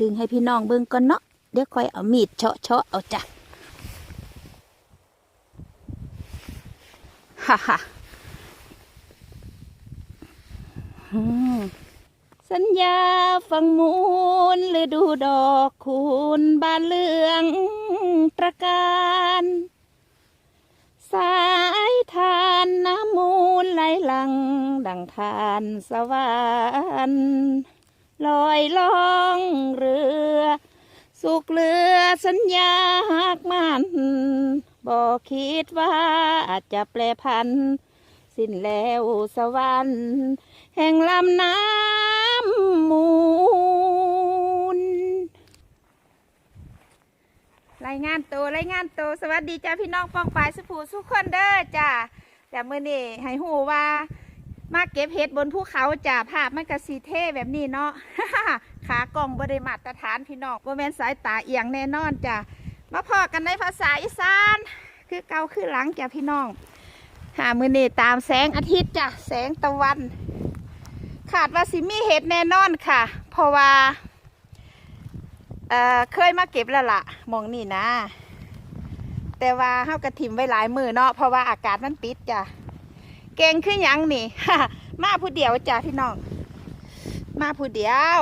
ดึงให้พี่น้องเบิ่งก่อนเนาะเดี๋ยวค่อยเอามีดเฉาะเฉาะเอาจ้ะฮ่าฮ่าสัญญาฟังมูลฤดูดอกคูณบานเหลืองประการสายทานน้ำมูลไหลหลัง ดังทานสวรรค์ ลอยล่องเรือ สุกเรือสัญญาหักมันบอกคิดว่าอาจจะแปรพัน สิ้นแล้วสวรรค์ แห่งลำน้ำมูล รายงานตัวรายงานตัวสวัสดีจ้าพี่น้องปองปายสุภูสุขคนเด้อจ้าแต่เมื่อนี้ให้หูว่า มาเก็บเห็ดบนภูเขาจ้าภาพมันกระสีเท่แบบนี้เนาะ ขากล่องบริมาตรฐานพี่น้องบ่แม่นสายตาเอียงแน่นอนจ้ามาพอกันในภาษาอีสาน คือเกาคือหลังจ้าพี่น้อง หามือนี่ตามแสงอาทิตย์จ้ะแสงตะวัน ขาดว่าสิมีเห็ดแน่นอนค่ะ เพราะว่าเอ่อเคยมาเก็บแล้วล่ะมองนี่นะ แต่ว่าเฮากระถิ่มไว้หลายมือเนาะเพราะว่าอากาศมันปิดจ้ะ เก่งขึ้นยังนี่มาผู้เดียวจ้ะพี่น้อง มาผู้เดียว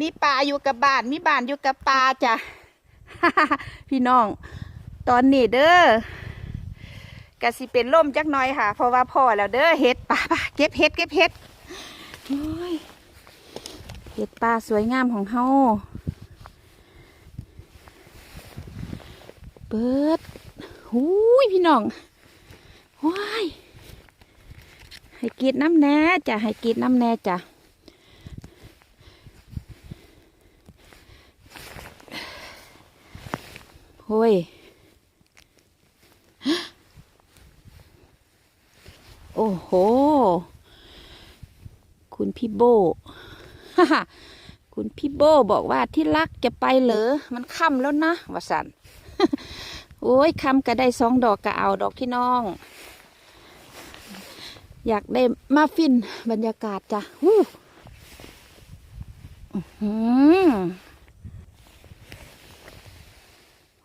มีป่าอยู่กับบ้าน มีบ้านอยู่กับป่าจ้ะพี่น้อง ตอนนี้เด้อกะสิเป็นล่มจักหน่อยค่ะ เพราะว่าพ่อแล้วเด้อเห็ดป่าป่าเก็บเห็ดเก็บเห็ดเห็ดป่าสวยงามของเฮาเปิด หูยพี่น้องว้ายให้กีดน้ำแน่จ้ะให้กีดน้ำแน่จ้ะโอ้ยโอ้โห คุณพี่โบคุณพี่โบบอกว่าที่รักจะไปเหรอ มันค่ำแล้วนะวสัน โอ้ยคำก็ได้สองดอกก็เอาดอกที่น้อง อยากได้มาฟินบรรยากาศจ้ะฮู้อื้อหือ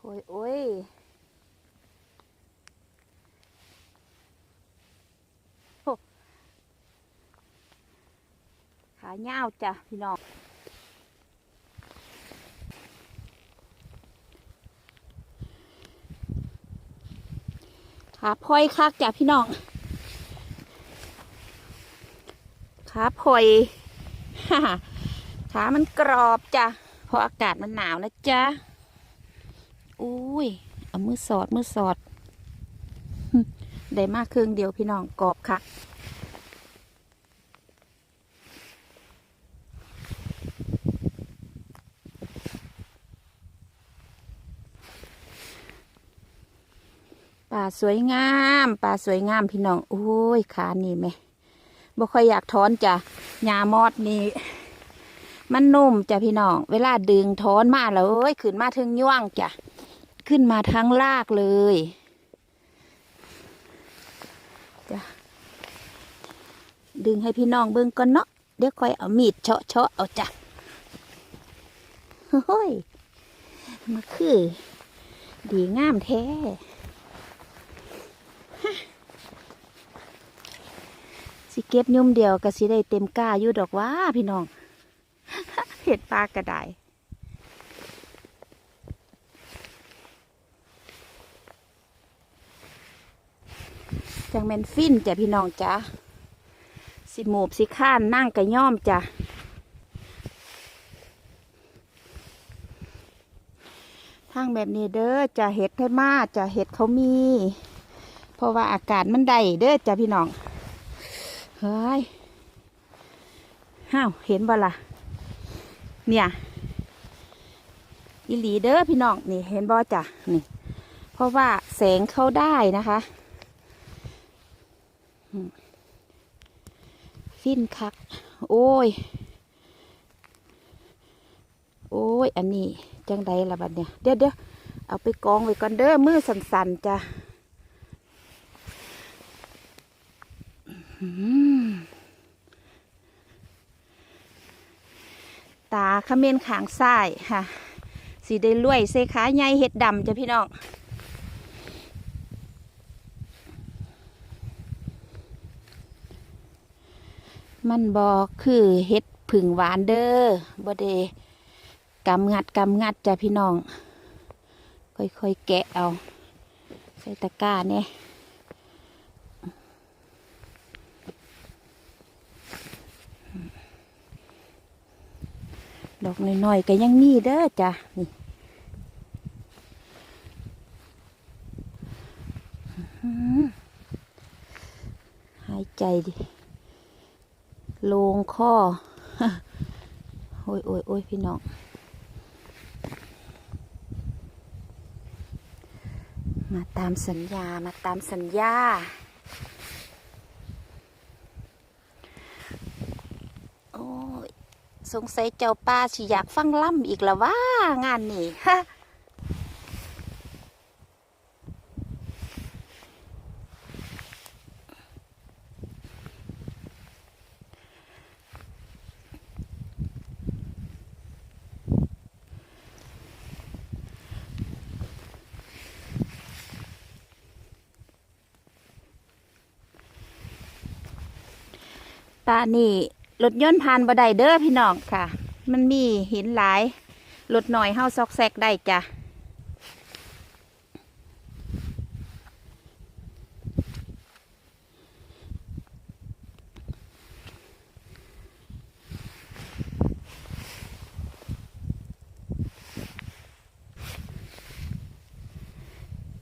โอ้ยโอ้ยขาเงาวจ้ะพี่น้อง ขาพลอยคักจ้ะพี่น้อง ขาพลอยขามันกรอบจ้ะเพราะอากาศมันหนาวนะจ๊ะอุ้ยเอามือสอดมือสอด ได้มากครึ่งเดียวพี่น้องกรอบค่ะ ป่าสวยงามป่าสวยงามพี่น้องโอ้ยขานี่ไหมบ่ค่อยอยากถอนจ้ะหญ้ามอดนี่มันนุ่มจ้ะพี่น้อง เวลาดึงถอนมาแล้วเอ้ยขึ้นมาถึงย่วงจ้ะขึ้นมาทั้งลากเลยจ้ะดึงให้พี่น้องเบิ่งก่อนเนาะเดี๋ยวค่อยเอามีดเฉาะเฉาะเอาจ้ะเฮ้ยมาคือ ดีงามแท้ สิเก็บยุ่มเดียวก็สิได้เต็มก้าอยู่ดอกว่าพี่น้องเห็ดปลากระไดจังแมนฟินจ้ะพี่น้องจ้ะสิหมูบสิข้านนั่งกระย่อมจ้ะทางแบบนี้เด้อจะเห็ดให้มาจะเห็ดเขามี เพราะว่าอากาศมันได้เด้อจ้ะพี่น้อง เฮ้ยห้าวเห็นบ่ล่ะ เนี่ยอีหลีเด้อพี่น้องนี่เห็นบ่จ้ะนี่ เพราะว่าแสงเข้าได้นะคะฟินคัก โอ้ย โอ้ย อันนี้จังใดละบัดเนี่ย เดี๋ยวเดี๋ยวเอาไปกองไว้ก่อนเด้อมือสั่นๆจ้ะ อืม ตาขม้นขางซ้ายค่ะ สีได้รวยเซขาใหญ่เห็ดดำจ้ะพี่น้องมันบอกคือเห็ดผึ่งหวานเด้อบเดกำงัดกำงัดจ้ะพี่น้อง ค่อยๆแกะเอา ใส่ตะกร้าเนี่ย ดอกน้อยๆก็ยังมีเด้อจ้ะนี่หายใจดิลงข้อ โอ้ยโอ้ยโอ้ยพี่น้องมาตามสัญญา มาตามสัญญา โอ้ย สงสัยเจ้าป้าสิอยากฟังล่ำอีกแล้วว่างานนี่ฮะตานี่ รถยนต์ผ่านบ่ได้เด้อพี่น้องค่ะ มันมีหินหลายรถหน่อยเฮาซอกแซกได้จ้ะ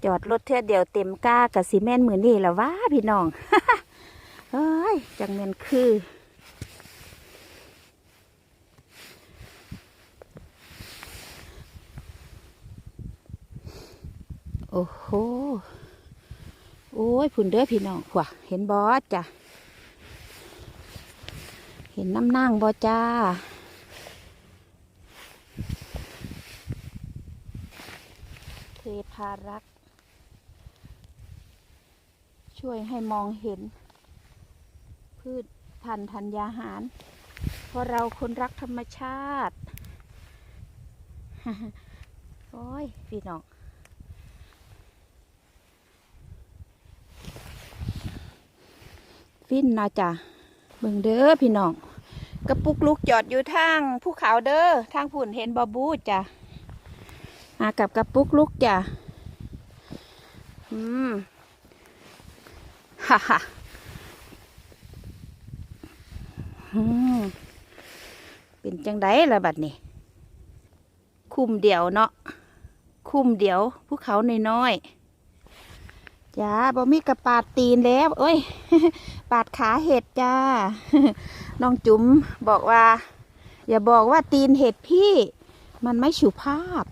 จอดรถเทื่อเดียวเต็มก้ากับซีเมนต์มือนี่แหละว่าพี่น้องเฮ้ยจังเมนคือ โอ้โห โอ้ย พุ่นเด้อพี่น้องขวะเห็นบอสจ้ะเห็นน้ำนั่งบอจ้าเทพารักษ์ช่วยให้มองเห็น พืชพันธุ์ธัญญาหาร เพราะเราคนรักธรรมชาติ โอ้ย พี่น้อง ฟินนาะจ้ะเบิ่งเด้อพี่น้องกระปุกลูกจอดอยู่ทางภูเขาเด้อทางผุ่นเห็นบอบูจ้ะมากับกระปุกลูกจ้ะอืมฮ่าฮ่าเป็นจังไดละบัดนี้ คุมเดียวเนาะคุมเดียวภูเขาน้อยๆจ้าบ่มีกระปาดตีนแล้ว เอ้ย ปาดขาเห็ดจ้า น้องจุ๋มบอกว่า อย่าบอกว่าตีนเห็ดพี่ มันไม่สุภาพ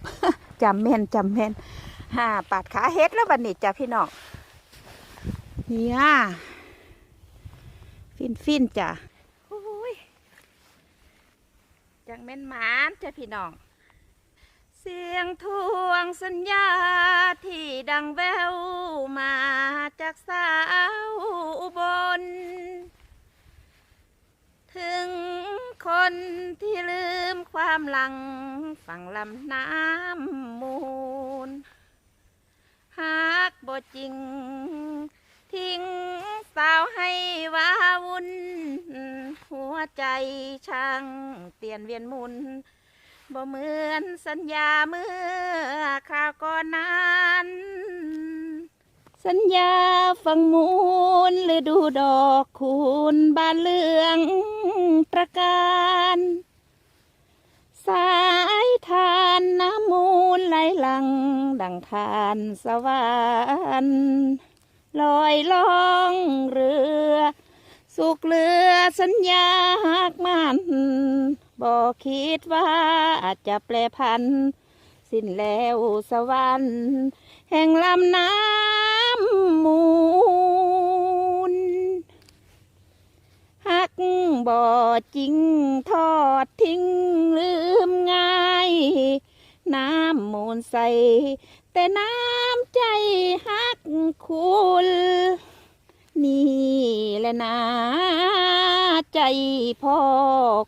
จำแม่นจำแม่นฮ่าปาดขาเห็ดแล้วบัดนี้จ้าพี่น้องเนี่ยฟินฟินจ้ะโอ้ยจังแม่นหมานจ้ะพี่น้อง เสียงทวงสัญญาที่ดังแววมาจากสาวอุบล ถึงคนที่ลืมความหลังฝั่งลำน้ำมูล หากบ่จริง ทิ้งสาวให้วาวุ่น หัวใจช่างเปลี่ยนเวียนมุน บ่เหมือนสัญญาเมื่อคราวก่อนนั้น สัญญาฟังมูลฤดูดอกคูณบานเหลืองประการสายทานน้ำมูลไหลหลัง ดังทานสวรรค์ลอยล่องเรือ สุกเรือสัญญาหักมัน บอกคิดว่าอาจจะแปลพัน สิ้นแล้วสวรรค์ แห่งลำน้ำมูลหักบ่อจริงทอดทิ้งลืมง่าย น้ำมูลใส แต่น้ำใจหักคุณ นี่แหละนะใจพ่อ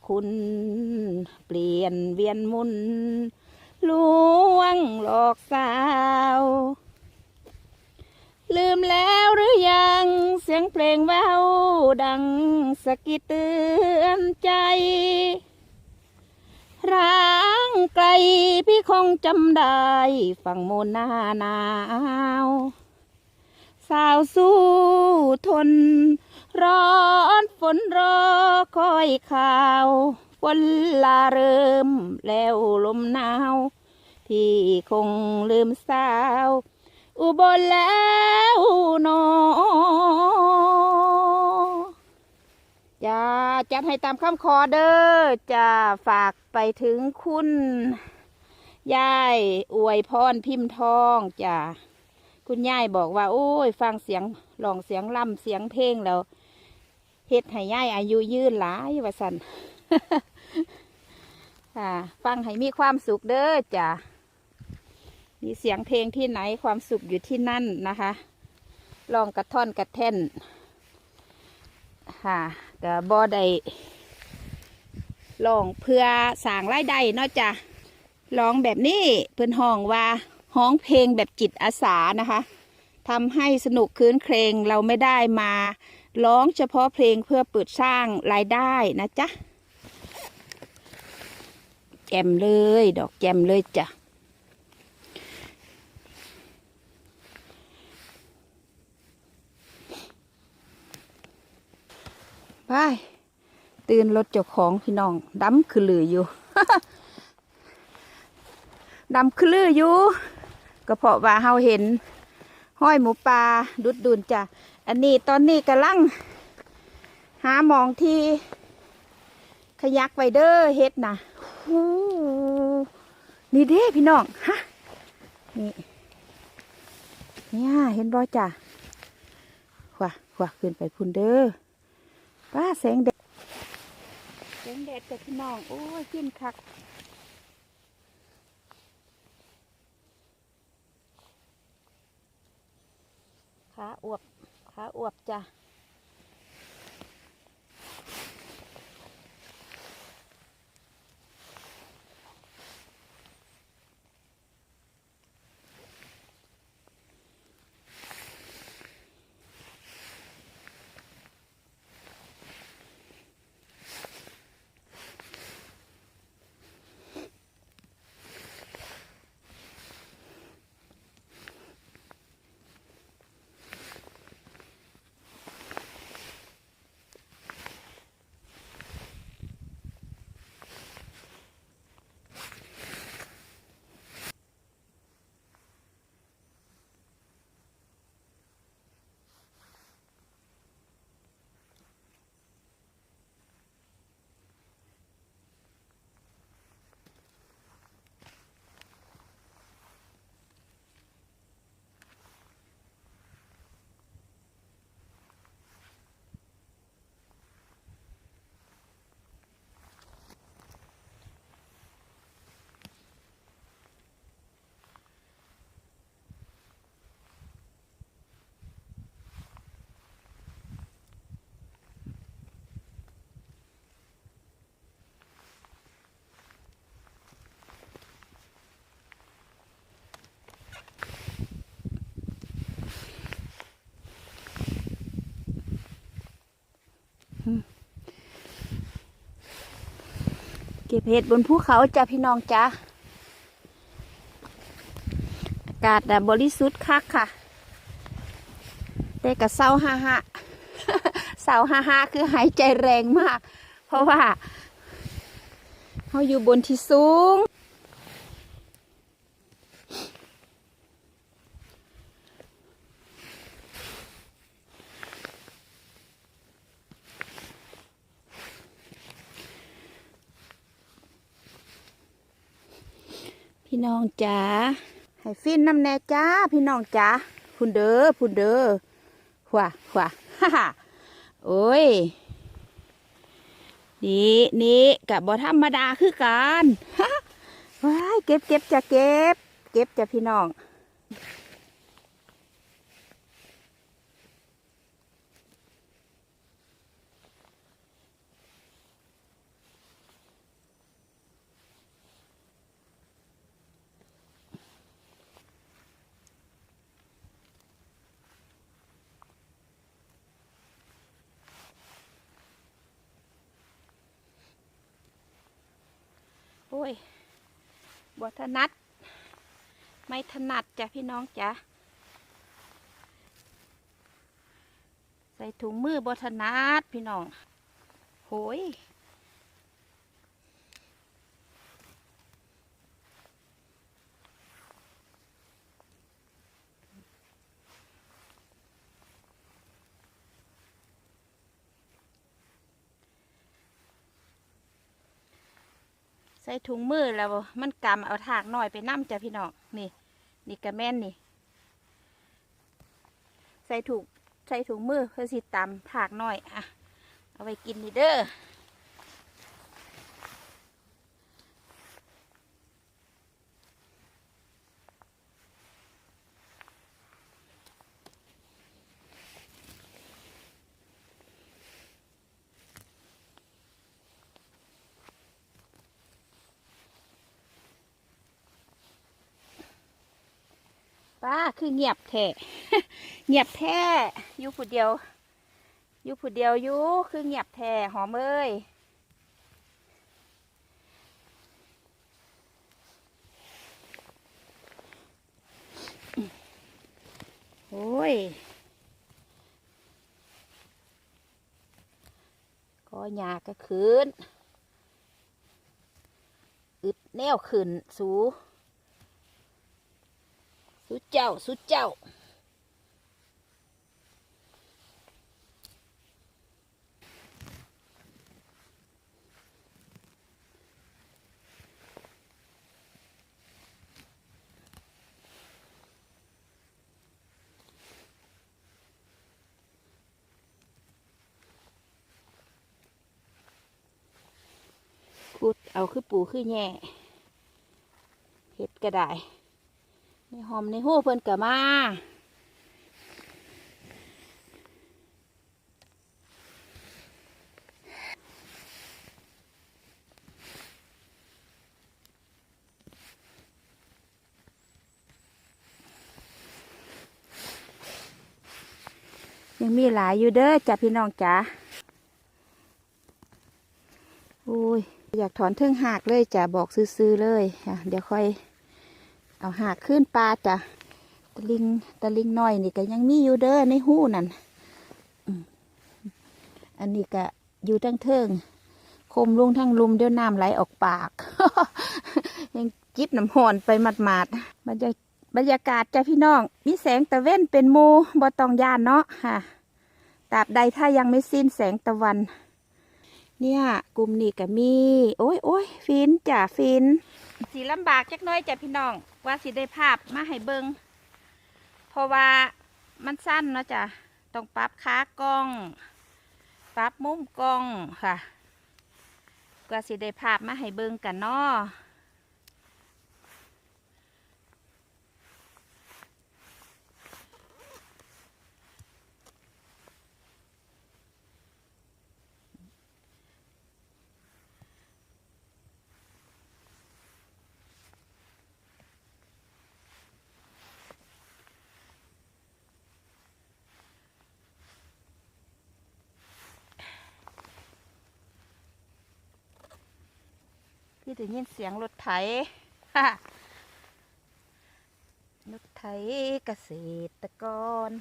คุณ เปลี่ยนเวียนมุนลวงหลอกสาว ลืมแล้วหรือยังเสียงเพลงแววดังสะกิดเตือนใจ ร้างไกลพี่คงจำได้ฝั่งโมนาหนาวาวสู้ทน ร้อนฝนรอคอยข่าวฝนลาเริ่มแล้วลมหนาวพี่คงลืมสาว อุบลแล้วนอจะจัดให้ตามคำขอเด้อจะฝากไปถึงคุณยายอวยพรพิมพ์ทองจ้ะ คุณยายบอกว่า โอ้ย ฟังเสียงลองเสียงล่ำเสียงเพลงแล้วเฮ็ดให้ยายอายุยืนหลายว่าสันค่ะฟังให้มีความสุขเด้อจ้ะมีเสียงเพลงที่ไหนความสุขอยู่ที่นั่นนะคะลองกระท่อนกระแท่นค่ะกับบอได้ลองเพื่อสร้างรายได้เนอกจากร้องแบบนี้เพื่อนห้องว่า ห้องเพลงแบบจิตอาสานะคะทำให้สนุกคืนเครงเราไม่ได้มาร้องเฉพาะเพลงเพื่อเปิดสร้างรายได้นะจ๊ะแจมเลย ดอกแจมเลยจ้ะไปตื่นรถเจ้าของพี่น้องดำคือลืออยู่ ดำคือลืออยู่ ก็เพราะว่าเฮาเห็นห้อยหมูปลาดุดดุนจ้ะ อันนี้ตอนนี้กำลัง หามองที่ ขยักไวเดอร์เฮ็ดนะฮู้นี่เด้พี่น้อง ฮะ นี่ เนี่ย เห็นบ่จ้ะขวาขวาขึ้นไปพุ่นเด้อป้าแสงแดดแสงแดดจากพี่น้อง โอ้ยขึ้นคัก ขาอวบขาอวบจ้ะ เก็บเห็ดบนภูเขาจ้ะพี่น้องจ้ะอากาศแบบบริสุทธิ์คักค่ะแต่กับเศร้าฮ่าฮ่าเศร้าฮ่าฮ่าคือหายใจแรงมาก เพราะว่าเขาอยู่บนที่สูง พี่น้องจ๋าให้ฟินน้ำแน่จ้า พี่น้องจ๋าพุ่นเด้อพุ่นเด้อขวาขวาฮ่าฮ่าโอ้ย นี่นี่กับบอธรรมดาคือกันว้ายเก็บเก็บจะเก็บ เก็บจะพี่น้อง ยบถนัด ไม่ถนัดจ้ะพี่น้องจ้ะใส่ถุงมือบถนัดพี่น้องโหย ส่ถุงมือแล้วมันกำเอาถากหน่อยไปนั่มจ้ะพี่น้องนี่ นี่กระแม่นนี่ ใส่ถุงใส่ถุงมือเพื่อสิตำถากหน่อยอะเอาไปกินนี่เด้อ ป้าคือเงียบแท้เงียบแท้อยู่ผู้เดียวอยู่ผู้เดียวอยู่คือเงียบแท้หอมเอ้ยโอ้ยก็ยาก็คืนอึดแนวขึ้น สู สุเจ้า สุดเจ้าพูดเอาคือปูคือแง่เห็ดก็ได้ อมในหู้เพิ่นก็มายังมีหลายอยู่เด้อจ้ะพี่น้องจ๋าโอ้ย อยากถอนเทิงหากเลยจ้ะบอกซื้อๆเลย เดี๋ยวค่อย เอาหากขึ้นปลาจ้ะตะลิงตะลิงน้อยนี่ก็ยังมีอยู่เด้อในหู้นั่นอันนี้ก็อยู่ทั้งเทิงคมลงทั้งลุมเดี๋ยวน้ำไหลออกปาก ยังจิบน้ำหอนไปหมาดๆบรรยาบรรยากาศจ้ะพี่น้อง มีแสงตะเว้นเป็นมูบ่ต้องยานเนาะค่ะตราบใดถ้ายังไม่สิ้นแสงตะวัน เนี่ย กลุ่มนี้ก็มี โอ้ยโอ้ยฟินจ้ะฟิน สีลำบากจักน้อยจ้ะพี่น้อง ว่าสีได้ภาพมาให้เบิงเพราะว่ามันสั้นเนาะจ้ะต้องปรับขากล้อง ปรับมุมกล้องค่ะ กว่าสีได้ภาพมาให้เบิงกันเนาะ พี่ได้ยินเสียงรถไถรถไถเกษตรกร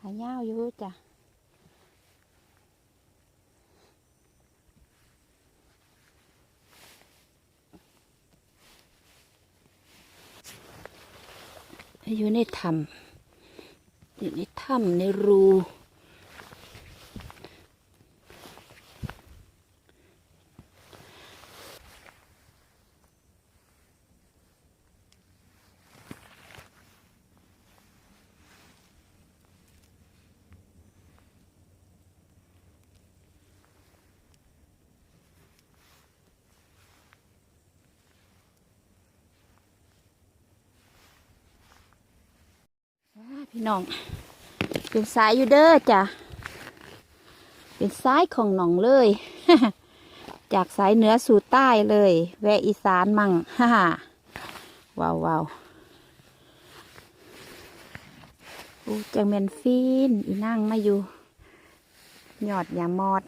หายาวอยู่จ้ะอยู่ในถ้ำ อยู่ในถ้ำในรู น้อง เป็นสายอยู่เด้อจ้ะ เป็นสายของหนองเลย จากสายเหนือสู่ใต้เลย แวะอีสานมั่งฮ่าว้าวว้าวโอ้จังแมนฟินอีนั่งมาอยู่ หยอดอย่ามอด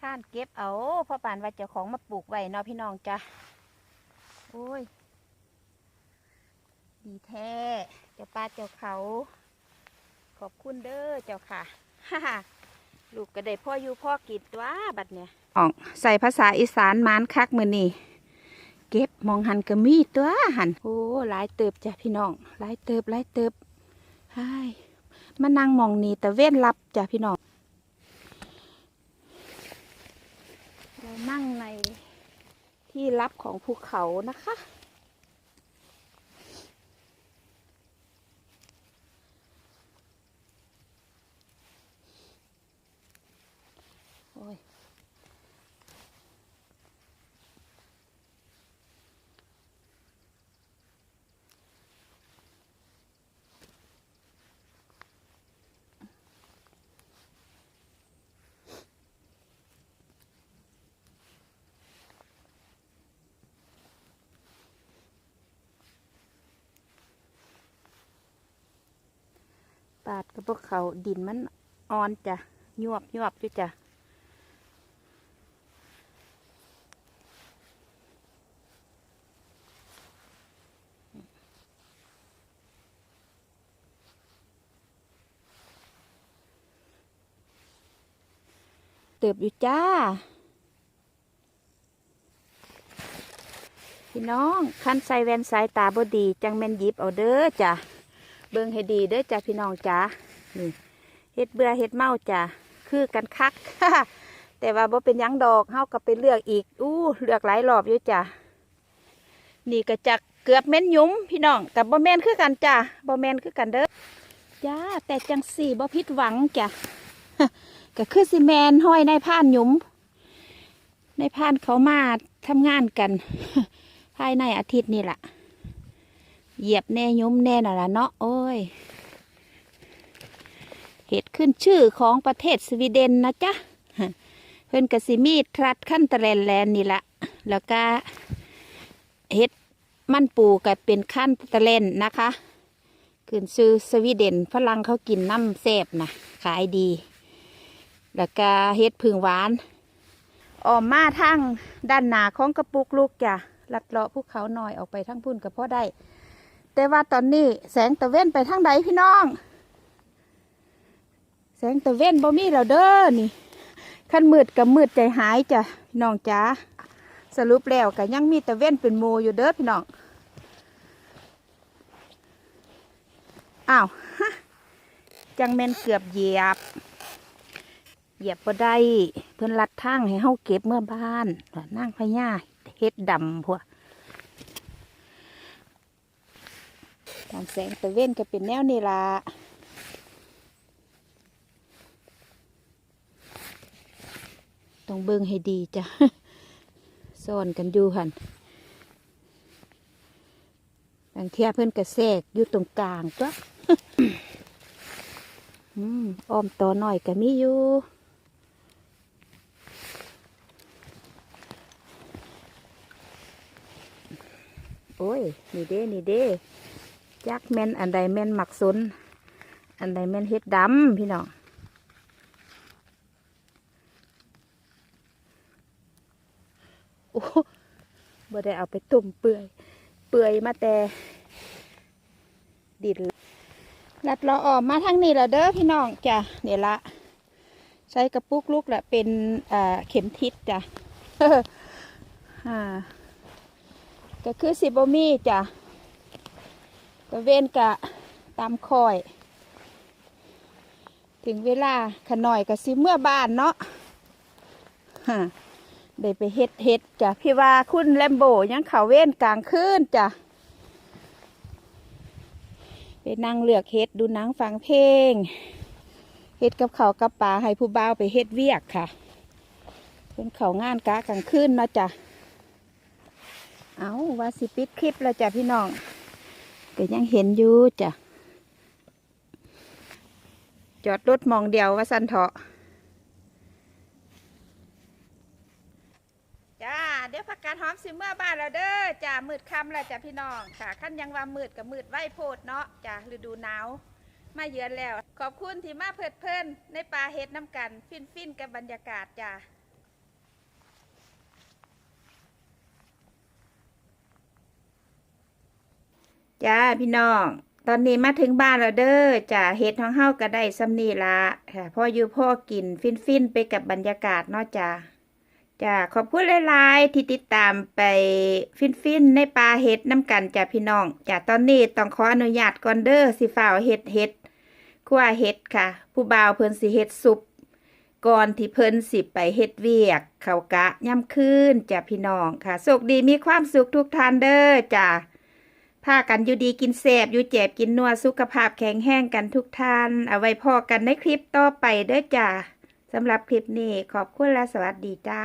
ข้านเก็บเอาพ่อปานว่าเจ้าของมาปลูกไว้เนาะพี่น้องจ้ะโอ้ย ดีแท้เจ้าป้าเจ้าเขา ขอบคุณเด้อเจ้าค่ะฮ่าลูกก็ได้พ่ออยู่พ่อกินตัวบัดเนี่ยออกใส่ภาษาอีสานมานคักมือนี่เก็บมองหันก็มีตัวหันโอ้หลายเติบจ้ะพี่น้องหลายเติบหลายเติบใช่มานั่งมองนี่แต่เว้นรับจ้ะพี่น้อง เรา นั่งในที่ลับของภูเขานะคะ พวกเขาดินมันอ่อนจ้ะยวบยวบอยู่จ้ะเติบอยู่จ้า พี่น้องคันใส่แว่นสายตาบดี จังแม่นยิบเอาเด้อจ้ะ เบิ่งให้ดีเด้อจ้ะพี่น้องจ้า นี่เฮ็ดเบื่อเฮ็ดเมาจ้ะคือกันคักแต่ว่าบ่เป็นยังดอกเฮาก็ไปเลือกอีกอู้เลือกหลายรอบอยู่จ้ะนี่ก็จักเกือบแม่นยุ้มพี่น้องกับบ่แม่นคือกันจ้ะบ่แม่นคือกันเด้อจ้าแต่จังสี่บ่ผิดหวังจ้ะก็คือสิแมนห้อยในผ่านยุ้มในผ่านเขามาทำงานกัน ภายในอาทิตย์นี่แหละเหยียบแน่ยุ้มแน่น่ะละเนาะโอ้ย เหตุขึ้นชื่อของประเทศสวีเดนนะจ๊ะเพิ่นกสิมีทรัดขั้นตะแลนแลนนี่ละแล้วก็เฮ็ดมันปูกับเป็นขั้นตะเลนนะคะขึ้นชื่อสวีเดนฝรั่งเขากินน้ำแซ่บนะขายดี แล้วก็เฮ็ดผึ่งหวานออมมาทางด้านหนาของกระปุกลูกจ้ะลัดเลาะภูเขาหน่อยออกไปทั้งพุ่นกับพ่อได้ แต่ว่าตอนนี้แสงตะเว้นไปทางใดพี่น้อง แสงตะเว้นบ่มีแล้วเด้อนี่ขั้นมืดกับมืดใจหายจ้ะน้องจ๋าสรุปแล้วก็ยังมีตะเว้นเป็นโมอยู่เด้อพี่น้องอ้าวฮะจังแม่นเกือบเหยียบ เหยียบบ่ได้เพิ่อนลัดทางให้เฮาเก็บเมื่อบ้านนั่งพญาเฮ็ดดำพวกตามแสงตะเว้นก็เป็นแนวนี่ละต้อง เบิ่งให้ดีจ้ะซ่อนกันอยู่หันบางเทียเพื่อนกระแทกอยู่ตรงกลางจ้ะอืมอ้อมต่อหน่อยก็มีอยู่โอ้ย นี่เด้ นี่เด้จักแม่นอันใดแม่นหมักสนอันใดแม่นเฮ็ดดำพี่น้อง โอ้บ่ได้เอาไปตุ่มเปื่อย เปื่อยมาแต่ ดินลัดเราออกมาทางนี้แล้วเด้อพี่น้องจ้ะเนี่ยละ ใช้กระปุกลูกแหละเป็นเข็มทิศจ้ะก็คือสิบมีจ้ะตะเวนกะตามคอย ถึงเวลาขน่อยก็สิเมื่อบ้านเนาะฮะ ได้ไปเฮ็ดเฮ็ดจ้ะพี่ว่าคุณแลมโบยังเขาเว้นกลางคืนจ้ะนั่งเลือกเฮ็ดดูนังฟังเพลงเฮ็ดกับเขากับปลาให้ผู้บ่าวไปเฮ็ดเวียกค่ะเป็นเขางานกะกลางคืนเนาะจ้ะเอาว่าสิปิดคลิปแล้วจ้ะพี่น้องแต่ยังเห็นอยู่จ้ะจอดรถมองเดียวว่าสันเถาะจ้า เดี๋ยวผักกาดหอมสิเมื่อบ้านแล้วเด้อจ้ามืดค่ำแล้วจ้ะพี่น้องค่ะขั้นยังว่ามืดกับมืดไหวโพดเนาะจ้าฤดูหนาวมาเยือนแล้ว ขอบคุณที่มาเพลิดเพลินในป่าเฮ็ดน้ำกันฟินฟินกับบรรยากาศจ้าจ้าพี่น้อง ตอนนี้มาถึงบ้านแล้วเด้อจ้าเฮ็ดของเฮาก็ได้สำนีละค่ะพ่ออยู่พ่อกินฟินฟินไปกับบรรยากาศเนาะจ้า จ้าขอบคุณหลายๆที่ติดตามไปฟินฟินๆในป่าเฮ็ดน้ำกันจ้าพี่น้องจ้าตอนนี้ต้องขออนุญาตก่อนเด้อสิฝ่าวเฮ็ดเฮ็ดคั่วเฮ็ดค่ะ ผู้บ่าวเพิ่นสิเฮ็ดซุปก่อนที่เพิ่นสิไปเฮ็ดเวียก เขากะย่ำคืนจ้าพี่น้องค่ะสุขดีมีความสุขทุกท่านเด้อจ้าพากันอยู่ดีกินแสบอยู่เจ็บกินนัวสุขภาพแข็งแห้งกันทุกท่าน เอาไว้พอกันในคลิปต่อไปเด้อจ้า สำหรับคลิปนี้ขอบคุณและสวัสดีจ้า